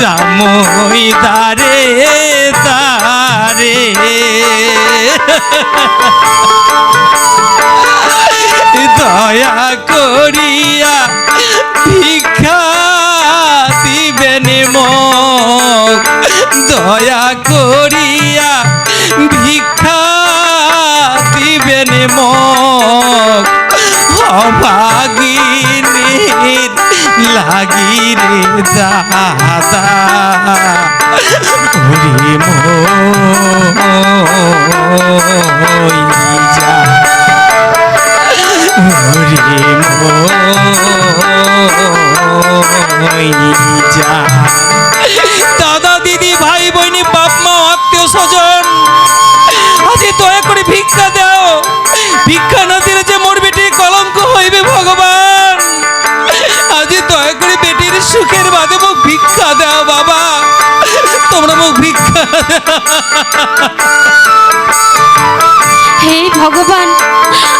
জামই দারে তারে দয়া করিয়া মা আত্মীয় স্বজন। আজি দয়া করে ভিক্ষা দাও। ভিক্ষা না দিলে যে মোর বেটির কলঙ্ক হইবে ভগবান। আজি দয়া করে বেটির সুখের বাদে মোক ভিক্ষা দাও বাবা। তোমরা মোক ভিক্ষা হে ভগবান,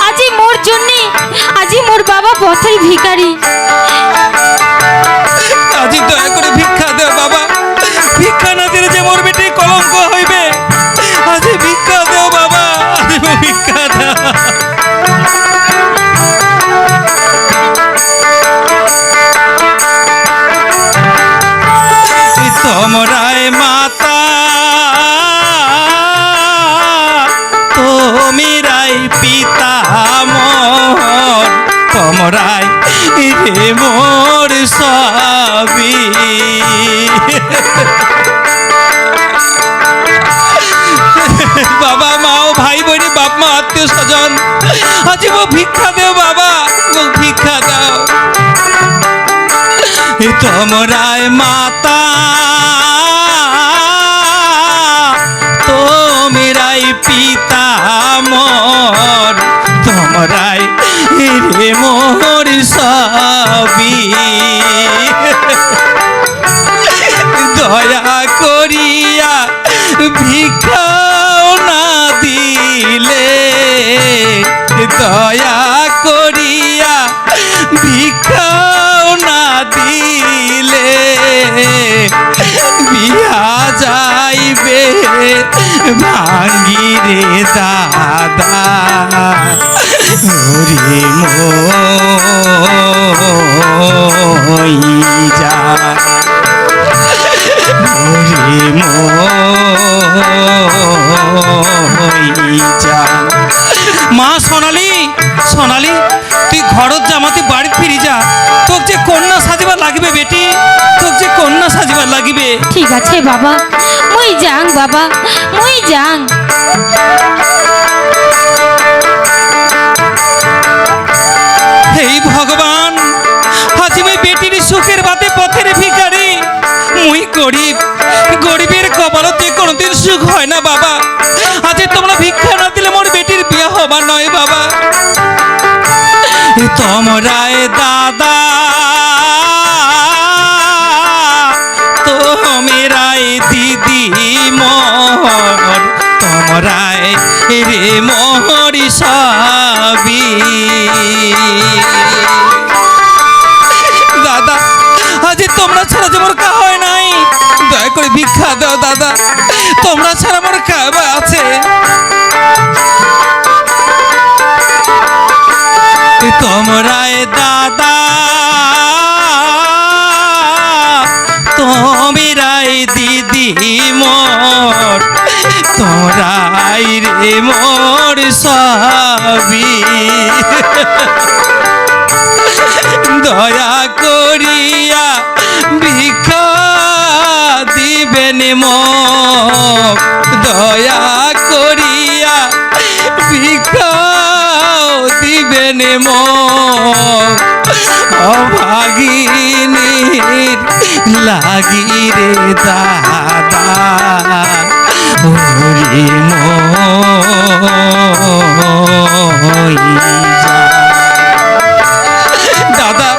আজি মোর জন্যে, আজি মোর বাবা পথের ভিখারি। তোমিরাই পিতা মোর তোমরাই রে মোর সবই বাবা, মা ও ভাই বোনি, বাপ, মা, আত্মীয় স্বজন আজি মোক ভিক্ষা দেও বাবা ভিক্ষা দাও। তোমরাই মাতা দয়া করিয়া ভিক্ষাও না দিলে। দয়া করিয়া ভিক্ষাও না দিলে। বিয়া যাইবে ভাঙ্গি রে দাদা। ওরে মই যা মা সোনালি সোনালি তুই ঘরত জামা তুই বাড়ি ফিরি যা। তোক যে কন্যা সাজিবার লাগিবে বেটি তোক যে কন্যা সাজিবার লাগিবে। ঠিক আছে বাবা মুই যাং বাবা মুই যাং। হেই ভগবান আজি মুই বেটির সুখের বাতে পথের ভিখারি মুই গরিব গরিবের কোনোদিন সুখ হয় না, বাবা। আজ তোমরা ভিক্ষা না দিলে মোর বেটির বিয়ে হবার নয়, বাবা। তোমরায় দাদা। তোমরাই দিদি মোর তোমরাই রে মোর সবই দাদা, আজ তোমরা ছাড়া যে মোর ভিক্ষা দাও, দাদা। তোমরা ছাড়া মোর খাওয়া আছে। তোমরাই দাদা। তোমরাই দিদি মোর। তোমরাই রে মোর সবই দয়া করিয়া দাদা দাদা,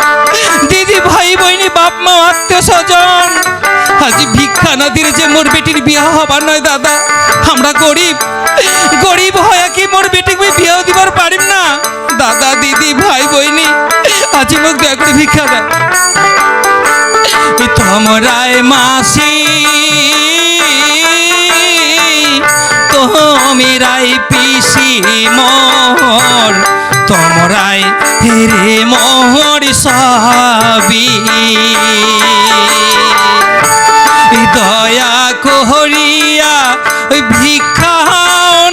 ভাই, বইনি, বাপ, মা, আত্মীয় স্বজন, আজি ভিক্ষা না যে মোর বেটির বিয়া হবার নয় দাদা। আমরা গরিব গরিব হয়ে কি মোর বেটিকে বিয়াও দিবার পারিম না? দাদা, দিদি, ভাই, বইনি, আজি মোক দয়া করে ভিক্ষা দেয় তোমরাই মাসি। তোমিরাই পিসি মোর, তোমরাই রে মোর সবি। দয়া করিয়া ওই ভিক্ষা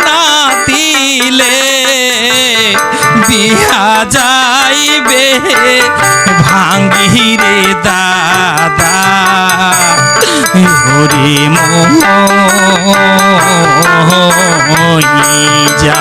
না দিলে বিয়া যাইবে ভাঙ্গি রে দাদা মই যা।